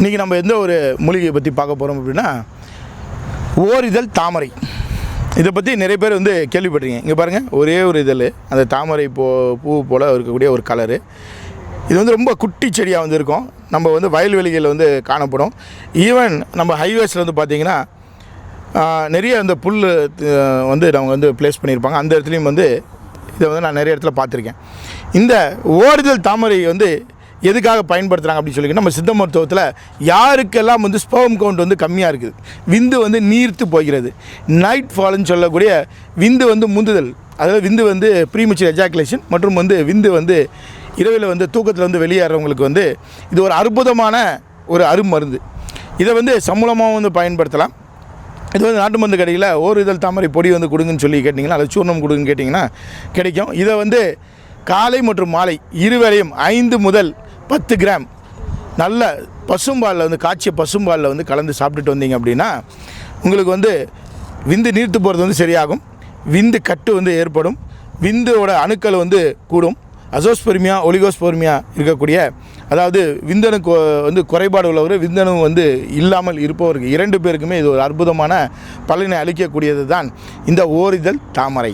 இன்றைக்கி நம்ம எந்த ஒரு மூலிகையை பற்றி பார்க்க போகிறோம் அப்படின்னா ஓரிதழ் தாமரை. இதை பற்றி நிறைய பேர் வந்து கேள்விப்பட்டிருக்கீங்க. இங்கே பாருங்கள் ஒரே ஒரு இதழ். அந்த தாமரை போ பூ போல் இருக்கக்கூடிய ஒரு கலரு இது வந்து ரொம்ப குட்டி செடியாக வந்து இருக்கும். நம்ம வந்து வயல்வெளிகளில் வந்து காணப்படும். ஈவன் நம்ம ஹைவேஸில் வந்து பார்த்திங்கன்னா நிறைய அந்த புல் வந்து அவங்க வந்து ப்ளேஸ் பண்ணியிருப்பாங்க. அந்த இடத்துலையும் வந்து இதை வந்து நான் நிறைய இடத்துல பார்த்துருக்கேன். இந்த ஓரிதழ் தாமரை வந்து எதுக்காக பயன்படுத்துகிறாங்க அப்படின்னு சொல்லி நம்ம சித்த மருத்துவத்தில் யாருக்கெல்லாம் வந்து ஸ்போம் கவுண்ட் வந்து கம்மியாக இருக்குது? விந்து வந்து நீர்த்து போகிறது. நைட் ஃபால்னு சொல்லக்கூடிய விந்து வந்து முந்துதல். அதாவது விந்து வந்து ப்ரீமச்சர் எஜாக்குலேஷன் மற்றும் வந்து விந்து வந்து இரவில் வந்து தூக்கத்தில் வந்து வெளியேறவங்களுக்கு வந்து இது ஒரு அற்புதமான ஒரு அருமருந்து இதை வந்து சம்பளமாகவும் வந்து பயன்படுத்தலாம். இது வந்து நாட்டு மருந்து கடையில் ஒரு இதழ் தாமரை பொடி வந்து கொடுங்கன்னு சொல்லி கேட்டிங்கன்னா அல்லது சூர்ணம் கொடுங்கன்னு கேட்டிங்கன்னா கிடைக்கும். இதை வந்து காலை மற்றும் மாலை இருவேளையும் ஐந்து முதல் பத்து கிராம். நல்ல பசும்பாலில் வந்து காய்ச்சிய பசும்பாலில் வந்து கலந்து சாப்பிட்டுட்டு வந்தீங்க அப்படின்னா உங்களுக்கு வந்து விந்து நீர்த்து போகிறது வந்து சரியாகும். விந்து கட்டு வந்து ஏற்படும். விந்தோட அணுக்கள் வந்து கூடும். அசோஸ்பொருமியா ஒலிகோஸ்பெர்மியா இருக்கக்கூடிய அதாவது விந்தணு வந்து குறைபாடு உள்ளவர் விந்தணு வந்து இல்லாமல் இருப்பவருக்கு இரண்டு பேருக்குமே இது ஒரு அற்புதமான பலனை அளிக்கக்கூடியது தான் இந்த ஓரிதழ் தாமரை.